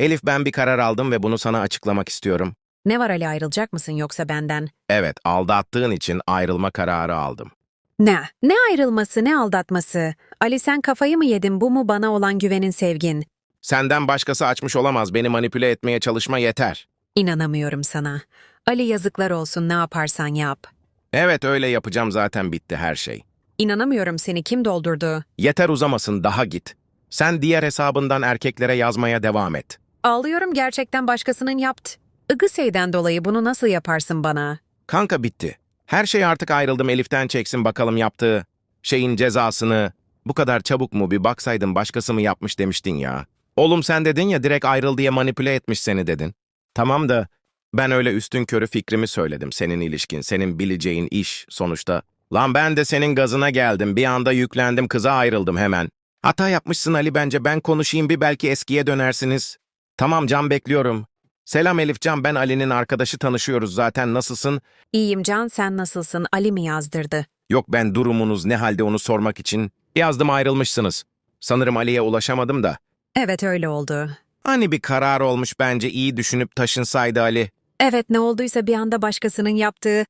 Elif ben bir karar aldım ve bunu sana açıklamak istiyorum. Ne var Ali ayrılacak mısın yoksa benden? Evet, aldattığın için ayrılma kararı aldım. Ne? Ne ayrılması ne aldatması? Ali sen kafayı mı yedin bu mu bana olan güvenin sevgin? Senden başkası açmış olamaz. Beni manipüle etmeye çalışma yeter. İnanamıyorum sana. Ali yazıklar olsun ne yaparsan yap. Evet öyle yapacağım zaten bitti her şey. İnanamıyorum seni kim doldurdu? Yeter uzamasın daha git. Sen diğer hesabından erkeklere yazmaya devam et. Ağlıyorum gerçekten başkasının yaptı. Igısey'den dolayı bunu nasıl yaparsın bana? Kanka bitti. Her şey artık ayrıldım Elif'ten çeksin bakalım yaptığı şeyin cezasını. Bu kadar çabuk mu bir baksaydın başkası mı yapmış demiştin ya. Oğlum sen dedin ya direkt ayrıl diye manipüle etmiş seni dedin. Tamam da ben öyle üstün körü fikrimi söyledim. Senin ilişkin, senin bileceğin iş sonuçta. Lan ben de senin gazına geldim. Bir anda yüklendim kıza ayrıldım hemen. Hata yapmışsın Ali bence ben konuşayım bir belki eskiye dönersiniz. Tamam Can bekliyorum. Selam Elif Can ben Ali'nin arkadaşı tanışıyoruz zaten nasılsın? İyiyim Can sen nasılsın? Ali mi yazdırdı? Yok ben durumunuz ne halde onu sormak için. Yazdım ayrılmışsınız. Sanırım Ali'ye ulaşamadım da. Evet öyle oldu. Hani bir karar olmuş bence iyi düşünüp taşınsaydı Ali. Evet ne olduysa bir anda başkasının yaptığı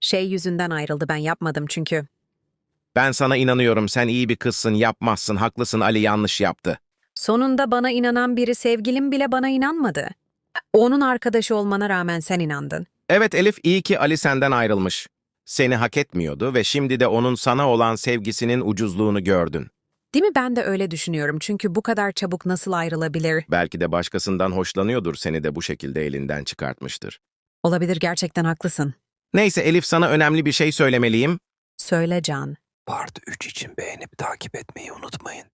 şey yüzünden ayrıldı ben yapmadım çünkü. Ben sana inanıyorum sen iyi bir kızsın yapmazsın haklısın Ali yanlış yaptı. Sonunda bana inanan biri sevgilim bile bana inanmadı. Onun arkadaşı olmana rağmen sen inandın. Evet Elif iyi ki Ali senden ayrılmış. Seni hak etmiyordu ve şimdi de onun sana olan sevgisinin ucuzluğunu gördün. Değil mi ben de öyle düşünüyorum çünkü bu kadar çabuk nasıl ayrılabilir? Belki de başkasından hoşlanıyordur seni de bu şekilde elinden çıkartmıştır. Olabilir gerçekten haklısın. Neyse Elif sana önemli bir şey söylemeliyim. Söyle Can. Part 3 için beğenip takip etmeyi unutmayın.